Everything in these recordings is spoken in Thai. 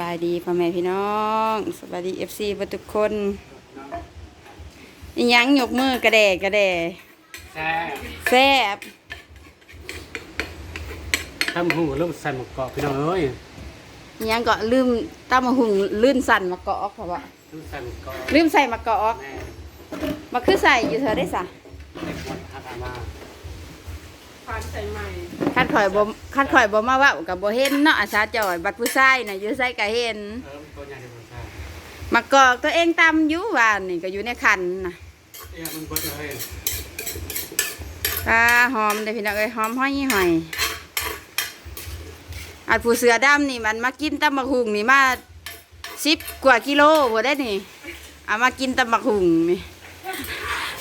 บายดีพ่อแม่พี่น้องสบายดีเอฟซีทุกคนอิหยังยกมือกระแดกระแดแซ่แซ่บทำหูเริ่มใส่หมกกรอบพี่น้องเอ้ยอิหยังก็ลืมตั้มมาหุงลื่นสั่นมะกอกค่ะวะเริ่มใส่หมกกรอบลืมใส่มะกอกแม่มาคือใส่อยู่เธอได้สะเด็กวัดฮักอา มาคัดข่อยบ่คัดข่อยบ่มาเว่ากับบ่เห็นเนาะอาสาจ่อย บัดผู้ชายน่ะอยู่ใส่ก็เห็นเออตัวใหญ่ที่สุดใช่มะกอกตัวเองตำอยู่ว่านนี่ก็อยู่ในคันน่ะเอ้ยมันเบิดเลยปลาหอมเด้อพี่น้องเอ้ยหอมห้อยหอยอัดผู้เสือดำนี่มันมากินตำบักหุงนี่มาสิบกว่ากิโลบ่ได้นี่เอามากินตำบักหุงนี่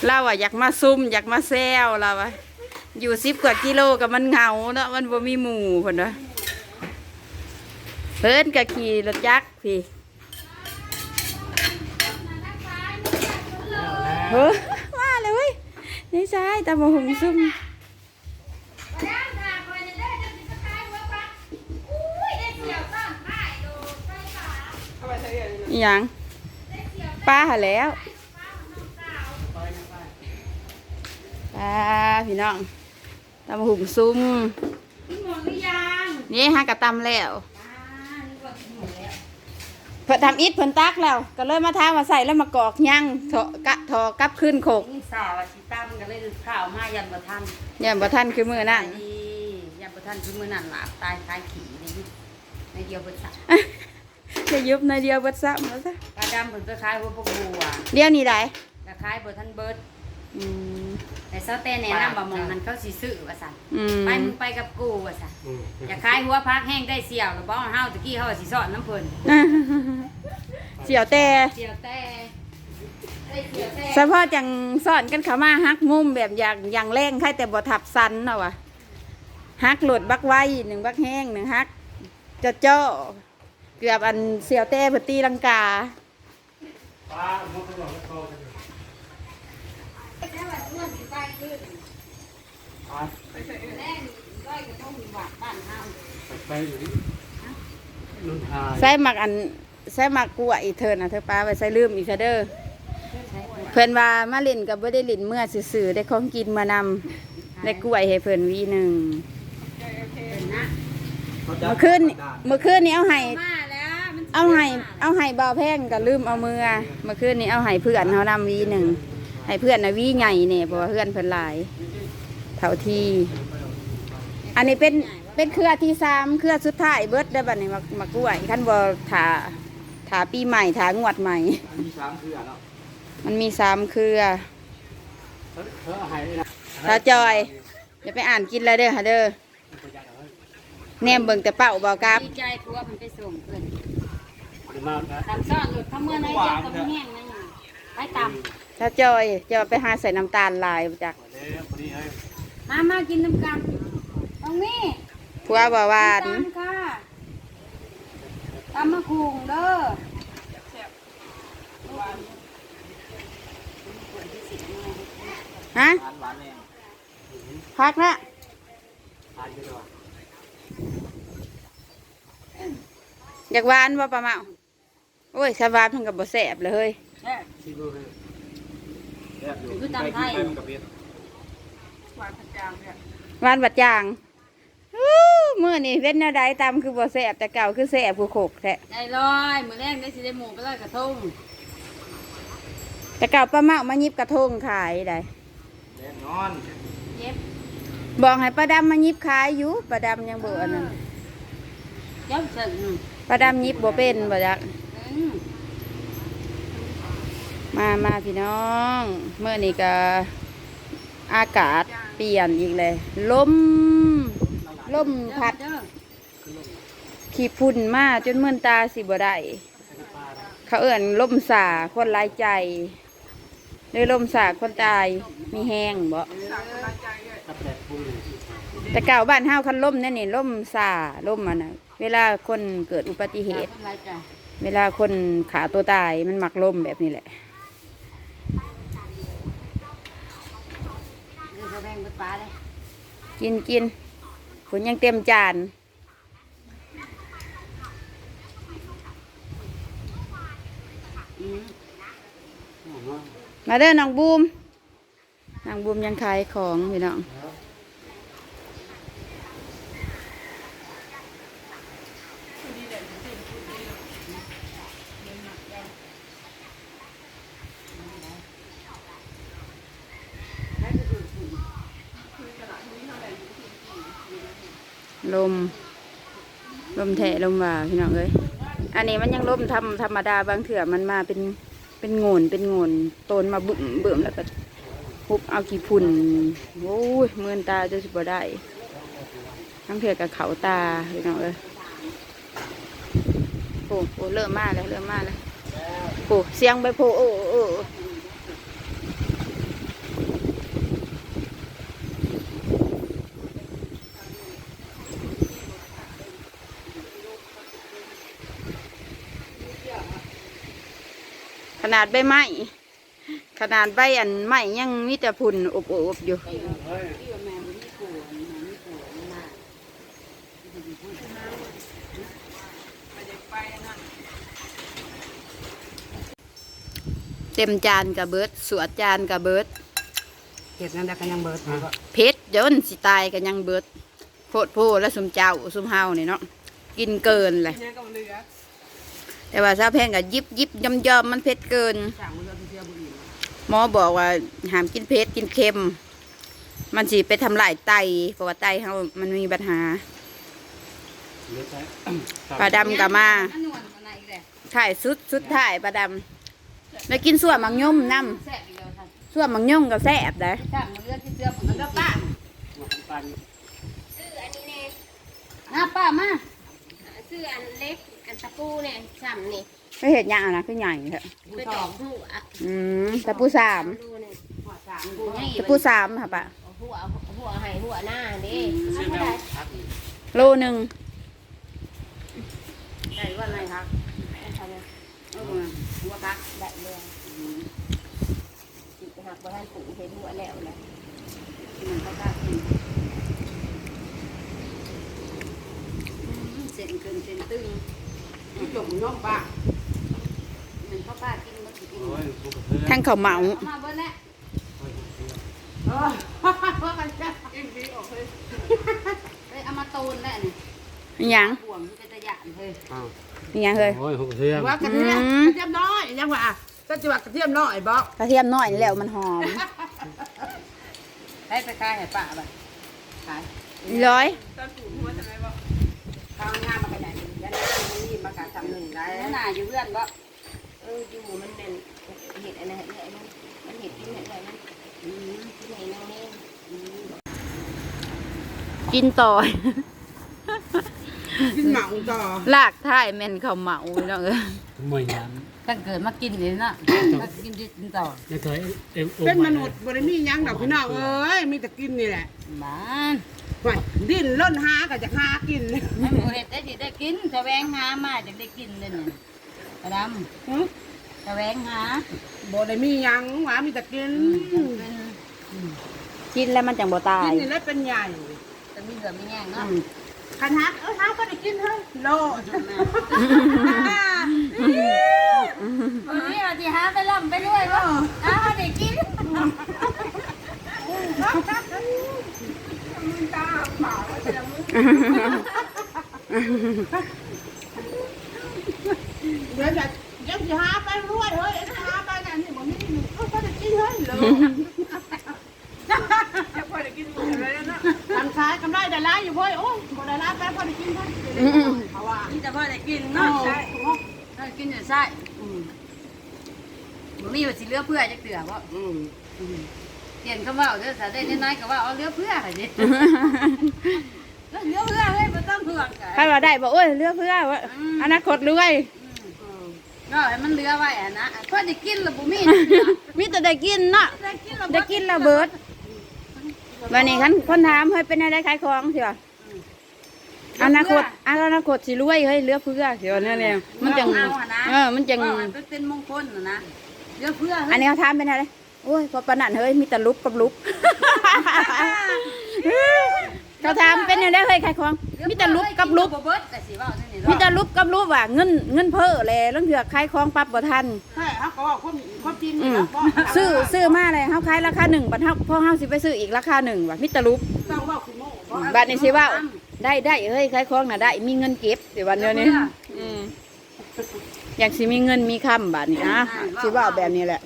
เราอะอยากมาซุ่มอยากมาแซวเราอะ อยู่สิบกว่ากิโลกับมันเหงาเนาะมันบ่มีหมู่เพิ่นเนาะเพิ่นก็ขี่รถจักรพี่แล้วเฮ้ยมาเลยเว้ยนี่ใช่ตำบักหุงซุ่มอหยังป้าหาแล้วป้าพี่น้อง ตำหุ่มซุ้มนี่ฮะกะตำแล้วเพิ่นทำอิฐเพิ่นตักแล้ว ก็เลยมาทามาใส่แล้วมากอกย่างเถาะกะทอกลับขึ้นโขกยิ่งสาวอาชิตั้มก็เลยข้าวมายันบ่ทันอย่าบ่ทันคือมือนั่นดียันบ่ทันคือมื้อนั้นหลาบตายคายขี่ในยุคในเดียวเบิดสักจะยุบในเดียวเบิดซ้ำแล้วซะปลาดำเพิ่นไปขายหัวพวกบัวเดี๋ยวนี้ได้ ก็ขายบ่ทันเบิด อืม แต่เซาแต่แนะนำว่าหมองนั้นเขาสิซื้อว่าซั่นอืม ไปมึงไปกับกูว่าซั่นอืมอยากขายหัวพักแห้งได้เสี่ยวแล้วบ่เฮาตะกี้เฮาว่าสิสอนน้ำเพิ่นเสียวแต่เสี่ยวแต่ได้เสี่ยวแต่เฉพาะจังสอนกันเขามาฮักมุมแบบอย่างอย่างแรงใครแต่บ่ทับสันเนาะวะฮักหลุดบักไว้หนึ่งบักแห้งหนึ่งฮักเจ้าเจ้าเกือบอันเสียวแต่เพนตีลังกาปลาหมกกรอบแล้วก็จะปลา ไปอยู่นี่นุ่นทานใส่หมักอันใส่หมักกล้วยอีเทินนะเธอป้าไปใส่ลืมอีกซะเด้อเพิ่นว่ามาเล่นกับบ่ได้เล่นเมื่อซื่อๆได้ของกินมานำได้กล้วยให้เพิ่นวีหนึ่งเมื่อคืนนี่เมื่อคืนนี้เอาให้มาแล้วมันสิเอาให้เอาให้เบาแพงก็ลืมเอามือเมื่อคืนนี้เอาให้เพื่อนเขานำวีหนึ่ง ให้เพื่อนนะวีใหญ่เนี่ยเพราะว่าเพื่อนเพิ่นหลายเท่าที่ อันนี้เป็นเป็นเครือที่สามเครือสุดท้ายเบิดได้อบัดนี้มามากล้วยขั้นบ่ถาถาปีใหม่ถางวดใหม่มีสามคืออะเนาะมันมีสามเครือ เธอเธอหายนะตาจอยอย่าไปอ่านกินแล้วเด้อค่ะเด้อแนมเบิ่งแต่เป้าเบากับ ดีใจกลัวมันไปส่งเพิ่นดีมากนะตำซ่อนหลุดเขาเมื่อไหร่เดียวก็ไม่แห้งนั่นน่ะไปต ตาจอยจะไปหาใส่น้ำตาลลายจากเดี๋ยวพอดีให้ำมามากินน้ำกันตรงนี้พัวบ่หวานตำค่ะตำมะคุงเด้อฮะหวานหวานแน่พักนะทานเยอะด้วยอยากหวานบ่ปลาเมาโอ้ยสหวานมันกับบ่แสบเลย คือตำไทยไปมันกับเบ็ดหวานบัดจางอู้มื้อนี้เว้นแนวใดตามคือบ่แสบแต่เก่าคือแสบผู้โขกแท้ได้ร้อยมื้อแรกได้สิได้หมูไปร้อยกระทงแต่เก่าป้าเมามายิบกระทงขายได้แน่นอนเย็บบอกให้ป้าดำมายิบขายอยู่ป้าดำยังบ่อันนั้นเย็บเสร็จอืมป้าดำยิบบ่เป็นบ่จักอื มามาพี่น้องเมื่อนี้ก็อากาศเปลี่ยนอีกเลยลมลมพัดขี้ฝุ่นมาจนเมื่นตาสิบ่ได้เขาเอื่นลมสาคนลายใจเลยลมสาคนตายมีแห้งบ่แต่เก่าบ้านเฮาคันล่มนั่นนี่ล่มสาล่มมันน่ะเวลาคนเกิดอุบัติเหตุ เวลาคนขาตัวตายมันหมักล่มแบบนี้แหละ ฟ้าเลยกินกินฝนยังเต็มจานมาเด้อน้องบูมน้องบูมยังขายของอยู่น้อง ลม ลมแทะลมว่าพี่น้องเอ้ยอันนี้มันยังลมธรรมธรรมดาบางเถื่อมันมาเป็นเป็นโงนเป็นโงนโตนมาบึ้มเบิ่มแล้วก็พุบเอากี่พุ่นโอ้ยเมือนตาจะสิบ่ได้ทั้งเถื่อกับเขาตาพี่น้องเอ้ยโอ้โอ้เริ่มมาแล้วเริ่มมาแล้วโอ้เสียงใบโพโอ้โอ้ นาดใบไม้ขนาดใบอันไม้ยังมีแต่พุ่นอบๆอบอยู่ที่ว่าแม่มันมีผัวแม่มีผัวมันน่ะเต็มจานกับเบิดสวดจานกับเบิดเก็บนั่นได้กันยังเบิดอยู่บ่เพชรจนสิตายกันยังเบิดโพดโพและสุมเจ้าสุมเฮานี่เนาะกินเกินเลย แต่ว่าซาแพงกับยิบยิบยำยำมันเผ็ดเกินสั่งมันเลือกเสียบุหรี่หมอบอกว่าห้ามกินเผ็ดกินเค็ม มันสิไปทำลายไตเพราะว่าไตเฮามันมีปัญหาปลาดำกับมาอันนวลอันไหนอีกแหละถ่ายสุดสุดถ่ายปลาดำแล้วกินส่วนมังยมน้แซ่บอีกแล้วค่ะำส่วนมังยมกับแซ่บได้สั่งมันเลือกที่เสื้อมันก็ป้าน้าป้ามาซื้ออันเล็ก อันตะปูเนี่ยสามนี่ไม่เห็นยังอะนะคือใหญ่เถอะไปจอกหัวอืมตะปูสามดูเนี่ยหัวสามกูให้ตะปูสามค่ะปะหัวหัวให้หัวหน้าดิซื้อแมวพักโลหนึ่งได้ว่าไงครับเออหัวพักได้เลยจิตหักบ้านปุ๋ยเห็นหัวแล้วนะมันก็ได้กินเส้นเกินเส้นตึง จมน้องป้ามันพ่อป้ากินมันกินโอ้ยผู้กระเทือนทั้งข้าวเหมามาเบิ้ลแล้วเออว่ากันจ้ะกินดีออกเลยเอ้ยเอามาตูนแล้วนี่อิหยังห่วงที่เป็นตะหยานเลยอ้าวอิหยังเลยโอ้ยผู้กระเทือนว่ากระเทียมอืมกระเทียมน้อยยังว่าก็จะว่ากระเทียมน้อยบอกกระเทียมน้อยนี่แหล้วมันหอมให้ไปขายให้ป้าบ่ขายร้อยข้าวงามมาขนาดนี้ยันนี่นี่มากะทำหนึ่งได้แล้วน่าอยู่เพื่อนบ่เอออยู่มันเป็นเห็ดอะไรเห็ดอะไรมันเห็ดกินเห็ดอะไรมันอืมกินเห็ดนางนี่กินต่อยกินเหมาต่อลากท้ายแม่นข้าวเหมาเนาะเอ้ยมวยยันถ้าเกิดมากินเลยนะถ้ากินจะกินต่อยังเคยเอ็มโอเป็นมนุษย์บริมีหยังดอกพี่น้องเอ้ยมีแต่กินนี่แหละบ้าน ว่ายดิ้นล้นหาก็จะหากินให้หมูเห็ดได้สิได้กินแสวงหามาจะได้กินเลยเนี่ยกระดหึำแสวงหาบริมีหยังหวามีแต่กินเป็นกินแล้วมันจังบ่ตากิยนนี่แล้วเป็นใหญ่จะมีเหลือมีแง่งอืเนาะมคันฮักเออฮักก็ได้กินเฮ้ยโลดวันนี้เราจะหาไปล่ำไปรวยบ่หามาได้กิน เดี๋ยวจะยังจะหาไปรวยเฮ้ยหาไปนั่นนี่บ่มีเออก็ได้กินเฮ้ยโลดทำขายกำไรได้ร้ายอยู่เว้ยโอ้ยบ่ได้ร้ายไปพอได้กินเฮ้ยเพราะว่านี่จะพอได้กินเนาะเนาะใช่ถ้ากินอยู่ใช่บ่มีว่าสิเหลือเพื่อจักเตือบ่อืมเปลี่ยนคำว่าเด้อสาได้น้อยๆก็ว่าเอาเหลือเพื่อให้ดิ เหลือเพื่อเฮ้ยบ่ต้องห่วงกันใครว่าได้บอกโอ้ยเลือกเพื่อว่าอนาคตรวยก็ให้มันเหลือไว้อะนะพอจะกินแล้วบ่มีมีแต่ได้กินเนาะได้กินแล้วได้กินแล้วเบิดวันนี้คันคนถามเฮ้ยเป็นอะไรขายของสิวะอนาคตอนาคตสิรวยเฮ้ยเหลือเพื่อสิวะเนี่ยเนี่ยมันจังเอาอะนะเออมันจังว่ามันเป็นมงคลน่ะนะเหลือเพื่ออันนี้เขาถามเป็นอะไรโอ้ยพอปานนันเฮ้ยมีแต่ลุบกับลุบ เขาถามเป็นยังได้เฮ้ยขายของมีแต่ลุบกับลุบเบิดแต่สิว่านี่นี่มีแต่ลุบกับลุบอะเงินเงินเพ้อเลยแล้วเถื่อขายของปรับบ่ทัน ใช่เขาก็ว่าความความจริงอืนี่มนะบ่ซื้อซื้อมาเลยเฮาขายราคาหนึ่งบัดเฮาพอเฮาสิไปซื้ออีกราคาหนึ่งว่ะมีแต่ลุบต้องว่าคุณโม่บ่บัดนี้สิว่าได้ได้เฮ้ยขายของน่ะได้มีเงินเก็บเดี๋ยววันเดียวนี้อืมอยากสิมีเงินมีคำบาดนี้นะสิว่าแบบนี้แหละ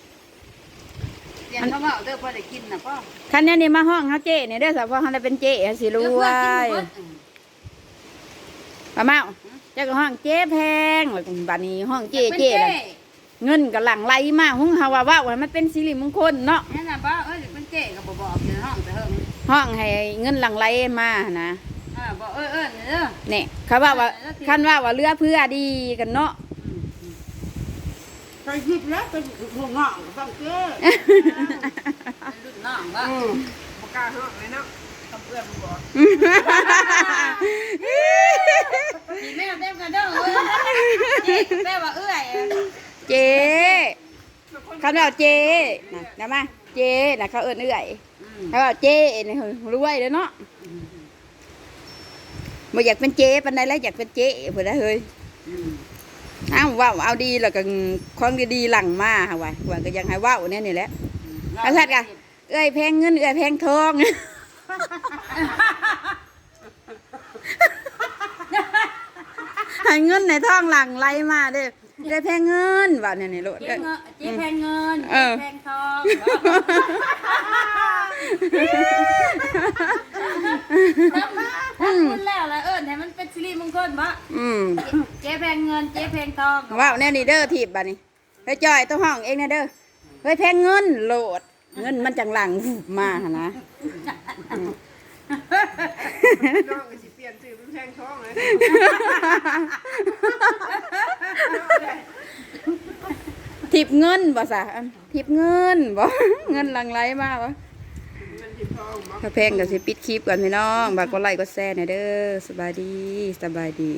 เรียนเขาว่าเด้อพอได้กินน่ะพ่อคันนี้นี่มาห้องเฮาเจ้เนี่ยเด้อสาวพอเฮาได้เป็นเจ้สิรวยป้าเมาเจ้าก็ห้องเจ้แพงว่าบัดนี้ห้องเจ้เจ้เลยเงินก็หลั่งไหลมาหุ้งเฮาว่าว่าว่ามันเป็นสิริมงคลเนาะนั่นน่ะบ่เอ้ยเป็นเจ๊ก็บ่บอกอยู่ในห้องแต่เฮิงห้องให้เงินหลั่งไหลมานะอ่าบ่เอ้ยเอ้ยเด้อเนี่ยเขาว่าว่าคันว่าว่าเรือเพื่อดีกันเนาะ ไปหยิบแล้วไปห่วงงอกฟังเจ้เป็นรุ่นน้องว่าอืมบ่กาห้องเลยเนาะทำเพื่อนบ่มีแม่เต็มกันเด้อเอ้ยเจ๊แม่ว่าเอ้ยเจคำว่าเจนะนะมาเจนะเขาเอิ้นเอื่อยอืมเขาว่าเจนี่รวยเด้อเนาะบ่อยากเป็นเจปานใดแล้วอยากเป็นเจเพิ่นได้เฮ้ย อืมเอ้าวว้าวเอาดีแล้วก็ของดีๆหลังมาหาไว้ว่าก็ยังให้ว้าวเนี่ยนี่แหละเอาสัตว์กะเอ้ยแพงเงินเอ้ยแพงทองให้เงินในทองหลังไหลมาเด้อได้แพงเงินว่าเนี่ยนี่โลดเจ๊เงินเจ๊แพงเงินเอเจ๊อแพงทอง ถ้าคุณแล้วล่ะเอิ้นให้มันเป็นสิริมงคลบ่อืมเจ๊แพงเงินเจ๊แพงทองว้าวแน่นี่เด้อถีบบัดนี้เฮ้ยจอยต้องห้องเองนะเด้อเฮ้ยแพงเงินโหลด เงินมันจังหลังมาหนนะน้องก็สิเปลี่ยนชื่อเป็นแพงท้องเลยทิบเงินบ่สะทิบเงินบ่เงินหลังไหลมาบ่มันสิท้องบ่ ถ้าแพงก็สิปิดคลิปก่อนพี่น้องบากก็ไลค์ก็แซ่เน่อยเด้อสบายดีสบายดี